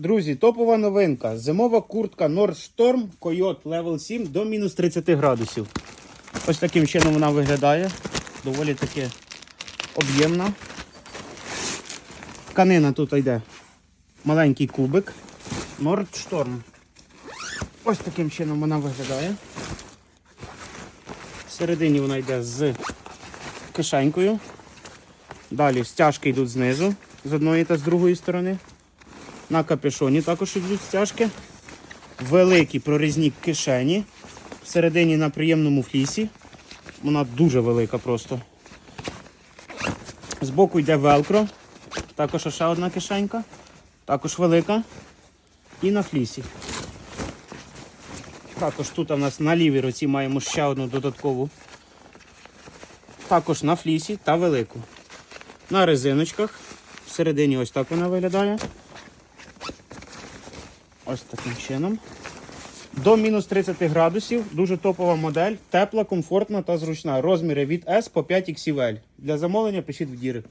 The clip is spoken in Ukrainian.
Друзі, топова новинка. Зимова куртка Nordstrom Coyote Level 7 до мінус 30 градусів. Ось таким чином вона виглядає. Доволі таки об'ємна. Тканина тут йде маленький кубик. Nordstrom. Ось таким чином вона виглядає. Всередині вона йде з кишенькою. Далі стяжки йдуть знизу, з одної та з другої сторони. На капюшоні також йдуть стяжки. Великі прорізні кишені. Всередині на приємному флісі. Вона дуже велика просто. Збоку йде велкро. Також ще одна кишенька. Також велика. І на флісі. Також тут у нас на лівій руці маємо ще одну додаткову. Також на флісі та велику. На резиночках. Всередині ось так вона виглядає. Ось таким чином. До мінус 30 градусів. Дуже топова модель. Тепла, комфортна та зручна. Розміри від S по 5 XL. Для замовлення пишіть в Дірект.